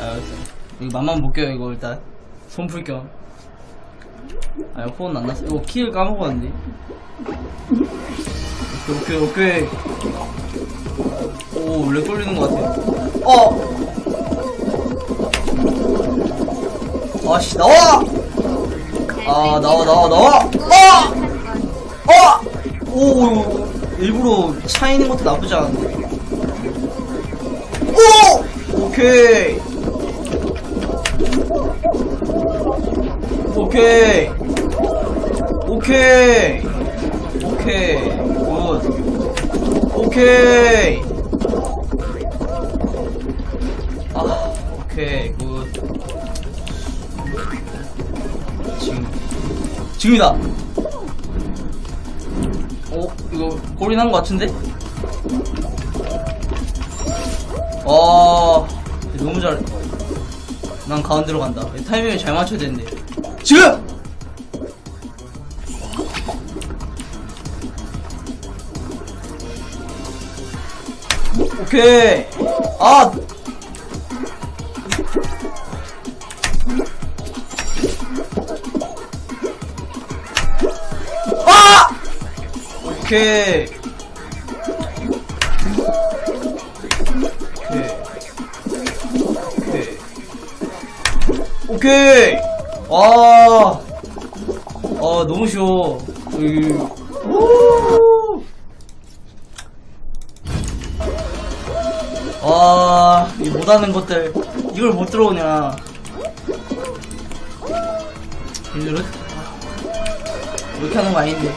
알았어. 이거 맛만 볼게요, 이거 일단. 손풀 겸. 아, 이거 폰안 났어. 이거 키를 까먹었는데. 오케이, 오케이, 오케이. 오, 렉 걸리는 것 같아. 어! 아씨, 나와! 아, 나와, 나와, 나와! 어! 어! 오, 일부러 차 있는 것도 나쁘지 않은데. 오! 오케이. 오케이. 오케이. 오케이. 굿. 오케이. 아, 오케이. 굿. 지금. 지금이다. 어, 이거 골인 한것 같은데? 아, 너무 잘해. 난 가운데로 간다. 타이밍을 잘 맞춰야 되는데. 지금! 오케이. 아! 아! 오케이. 오케이. 오케이. 오케이. 아. 아, 너무 쉬워. 으. 오. 아, 이 못하는 것들. 이걸 못 들어오냐. 이렇게 하는 거 아닌데.